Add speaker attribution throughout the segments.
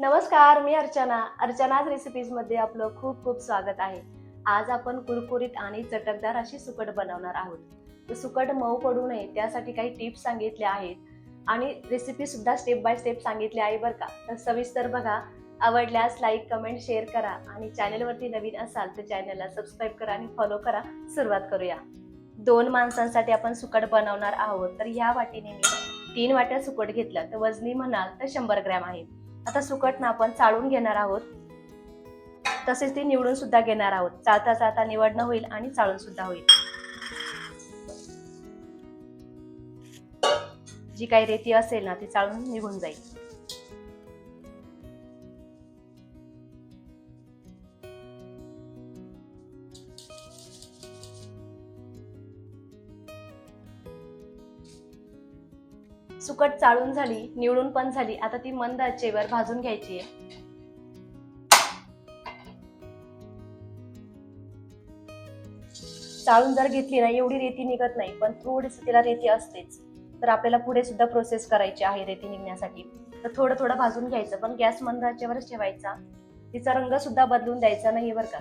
Speaker 1: नमस्कार मी अर्चना. अर्चनाज रेसिपीजमध्ये आपलं खूप खूप स्वागत आहे. आज आपण कुरकुरीत आणि चटकदार अशी सुकट बनवणार आहोत. तर सुकट मऊ पडू नये त्यासाठी काही टिप्स सांगितल्या आहेत. आणि रेसिपी सुद्धा स्टेप बाय स्टेप सांगितली आहे बरं का. तर सविस्तर बघा. आवडल्यास लाईक कमेंट शेअर करा आणि चॅनलवरती नवीन असाल तर चॅनलला सबस्क्राईब करा आणि फॉलो करा. सुरुवात करूया. दोन माणसांसाठी आपण सुकट बनवणार आहोत. तर ह्या वाटीने मी तीन वाट्या सुकट घेतलं. तर वजनी म्हणाल तर शंभर ग्रॅम आहे. आता सुकट ना आपण चाळून घेणार आहोत. तसेच ती निवडून सुद्धा घेणार आहोत. चाळता चाळता निवडणं होईल आणि चाळून सुद्धा होईल. जी काही रेती असेल ना ती चाळून निघून जाईल. सुकट चाळून झाली निवडून पण झाली आता ती मंद आचेवर भाजून घ्यायची आहे. चाळून जर घेतली ना एवढी रेती निघत नाही पण थोडीस तिला रेती असतेच. तर आपल्याला पुढे सुद्धा प्रोसेस करायची आहे रेती निघण्यासाठी. तर थोडं थोडं भाजून घ्यायचं पण गॅस मंद आचेवरच ठेवायचा. तिचा रंग सुद्धा बदलून द्यायचा नाही बरं का.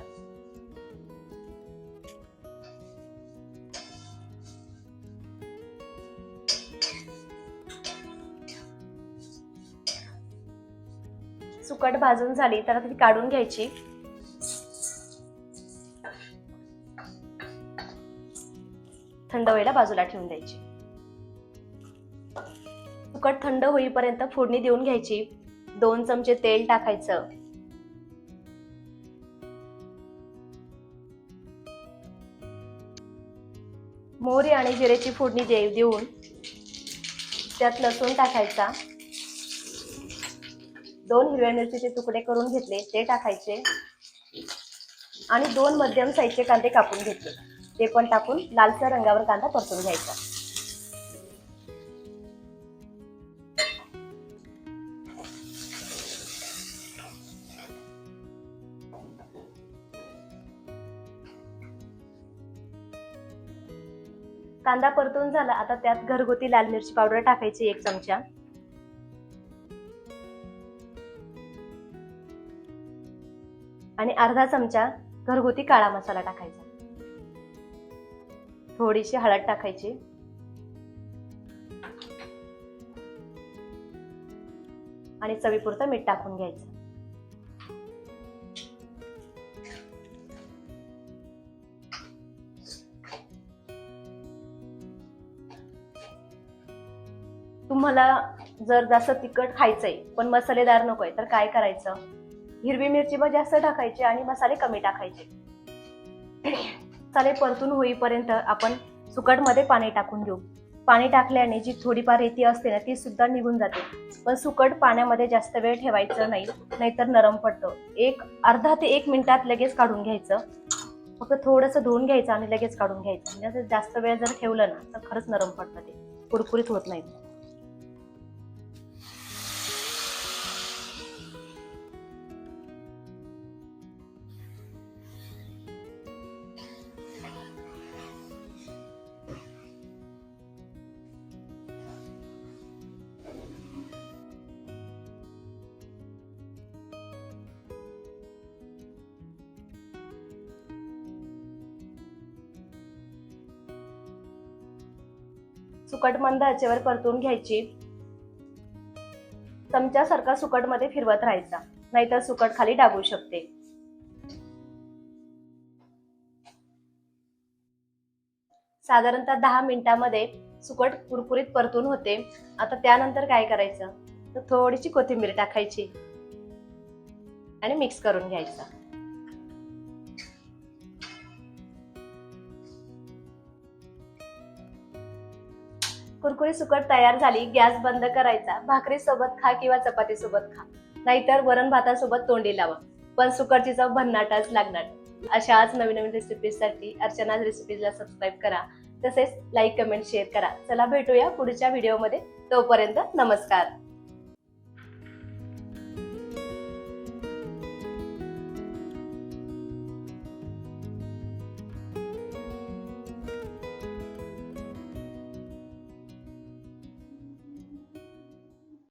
Speaker 1: सुकट भाजून झाली तर ती काढून घ्यायची. थंड व्हायला बाजूला ठेवून द्यायची. सुकट थंड होईपर्यंत फोडणी देऊन घ्यायची. दोन चमचे तेल टाकायचं. मोहरी आणि जिरेची फोडणी दे देऊन त्यात लसूण टाकायचा. दोन हिरव्या मिरचीचे तुकडे करून घेतले ते टाकायचे. आणि दोन मध्यम साईजचे कांदे कापून घेतले. ते पण टाकून लालसर रंगावर कांदा परतून घ्यायचा. कांदा परतून झाला. आता त्यात घरगुती लाल मिरची पावडर टाकायची एक चमचा. आणि अर्धा चमचा घरगुती काळा मसाला टाकायचा. थोडीशी हळद टाकायची. आणि चवीपुरतं मीठ टाकून घ्यायचं. तुम्हाला जर जास्त तिखट खायचंय पण मसालेदार नकोय तर काय करायचं? हिरवी मिरची पण जास्त टाकायची आणि मसाले कमी टाकायचे. मसाले परतून होईपर्यंत आपण सुकटमध्ये पाणी टाकून घेऊ. पाणी टाकल्याने जी थोडीफार रेती असते ना ती सुद्धा निघून जाते. पण सुकट पाण्यामध्ये जास्त वेळ ठेवायचं नाही नाहीतर नरम पडतं. एक अर्धा ते एक मिनिटात लगेच काढून घ्यायचं. फक्त थोडंसं धुवून घ्यायचं आणि लगेच काढून घ्यायचं. म्हणजे असं जास्त वेळ जर ठेवलं ना तर खरंच नरम पडतं ते. कुरकुरीत होत नाही सुकट मंद आचेवर परतून घ्यायची. चमच्यासारखा सुकटमध्ये फिरवत राहायचा. नाहीतर सुकट खाली डागू शकते. साधारणतः दहा मिनिटामध्ये सुकट कुरकुरीत परतून होते. आता त्यानंतर काय करायचं? तर थोडीशी कोथिंबीर टाकायची आणि मिक्स करून घ्यायचं. कुरकुरी सुकट तयार झाली गॅस बंद करायचा. भाकरी सोबत खा किंवा चपाती सोबत खा. नाहीतर वरण भातासोबत तोंडी लावा. पण सुकटची चव भन्नाटाच लागणार. अशाच नवीन नवीन रेसिपीजसाठी अर्चनाज रेसिपीजला सबस्क्राईब करा. तसेच लाईक कमेंट शेअर करा. चला भेटूया पुढच्या व्हिडिओमध्ये तोपर्यंत नमस्कार.